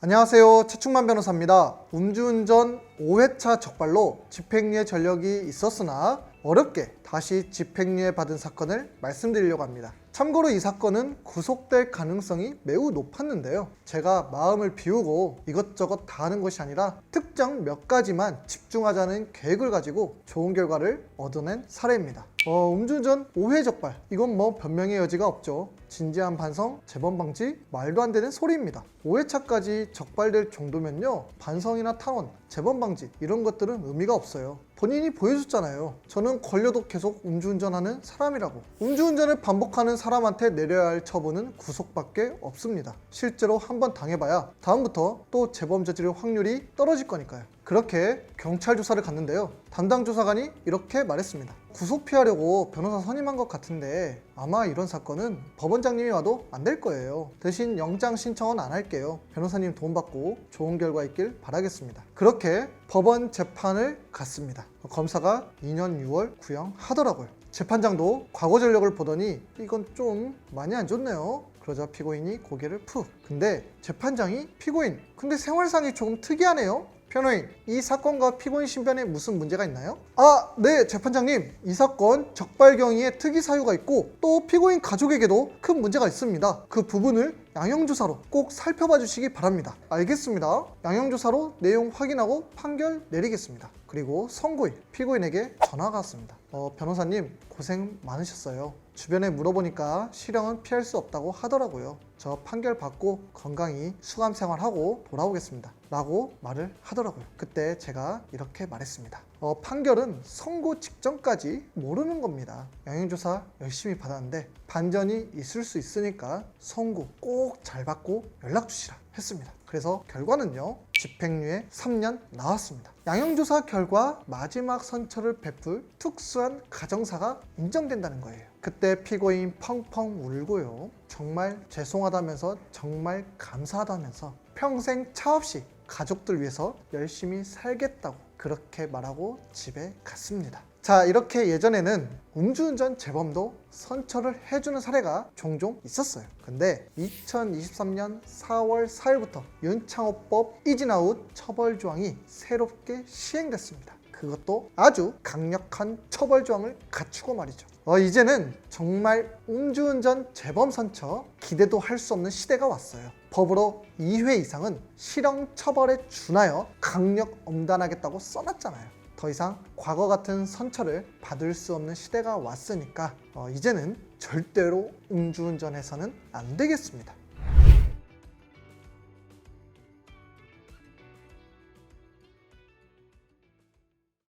안녕하세요. 최충만 변호사입니다. 음주운전 5회차 적발로 집행유예 전력이 있었으나 어렵게 다시 집행유예 받은 사건을 말씀드리려고 합니다. 참고로 이 사건은 구속될 가능성이 매우 높았는데요. 제가 마음을 비우고 이것저것 다 하는 것이 아니라 특정 몇 가지만 집중하자는 계획을 가지고 좋은 결과를 얻어낸 사례입니다. 어, 음주운전 5회 적발. 이건 뭐 변명의 여지가 없죠. 진지한 반성, 재범 방지, 말도 안 되는 소리입니다. 5회차까지 적발될 정도면요. 반성이나 탄원, 재범 방지 이런 것들은 의미가 없어요. 본인이 보여줬잖아요. 저는 걸려도 계속 음주운전하는 사람이라고. 음주운전을 반복하는 사람한테 내려야 할 처분은 구속밖에 없습니다. 실제로 한번 당해봐야 다음부터 또 재범 저지를 확률이 떨어질 거니까요. 그렇게 경찰 조사를 갔는데요. 담당 조사관이 이렇게 말했습니다. 구속 피하려고 변호사 선임한 것 같은데 아마 이런 사건은 법원장님이 와도 안 될 거예요. 대신 영장 신청은 안 할게요. 변호사님 도움 받고 좋은 결과 있길 바라겠습니다. 그렇게 법원 재판을 갔습니다. 검사가 2년 6월 구형하더라고요. 재판장도 과거 전력을 보더니 이건 좀 많이 안 좋네요. 그러자 피고인이 고개를 푹. 근데 재판장이 피고인. 근데 생활상이 조금 특이하네요. 변호인, 이 사건과 피고인 신변에 무슨 문제가 있나요? 아, 네, 재판장님. 이 사건 적발 경위에 특이 사유가 있고 또 피고인 가족에게도 큰 문제가 있습니다. 그 부분을 양형조사로 꼭 살펴봐 주시기 바랍니다. 알겠습니다. 양형조사로 내용 확인하고 판결 내리겠습니다. 그리고 선고일, 피고인에게 전화가 왔습니다. 어, 변호사님, 고생 많으셨어요. 주변에 물어보니까 실형은 피할 수 없다고 하더라고요. 저 판결 받고 건강히 수감 생활하고 돌아오겠습니다. 라고 말을 하더라고요. 그때 제가 이렇게 말했습니다. 어, 판결은 선고 직전까지 모르는 겁니다. 양형조사 열심히 받았는데 반전이 있을 수 있으니까 선고 꼭 잘 받고 연락 주시라 했습니다. 그래서 결과는요. 집행유예 3년 나왔습니다. 양형조사 결과 마지막 선처를 베풀 특수한 가정사가 인정된다는 거예요. 그때 피고인 펑펑 울고요. 정말 죄송하다면서 정말 감사하다면서 평생 차 없이 가족들 위해서 열심히 살겠다고 그렇게 말하고 집에 갔습니다. 자, 이렇게 예전에는 음주운전 재범도 선처를 해주는 사례가 종종 있었어요. 근데 2023년 4월 4일부터 윤창호법 이진아웃 처벌 조항이 새롭게 시행됐습니다. 그것도 아주 강력한 처벌 조항을 갖추고 말이죠. 어, 이제는 정말 음주운전 재범 선처 기대도 할 수 없는 시대가 왔어요. 법으로 2회 이상은 실형 처벌에 준하여 강력 엄단하겠다고 써놨잖아요. 더 이상 과거 같은 선처를 받을 수 없는 시대가 왔으니까 어, 이제는 절대로 음주운전해서는 안 되겠습니다.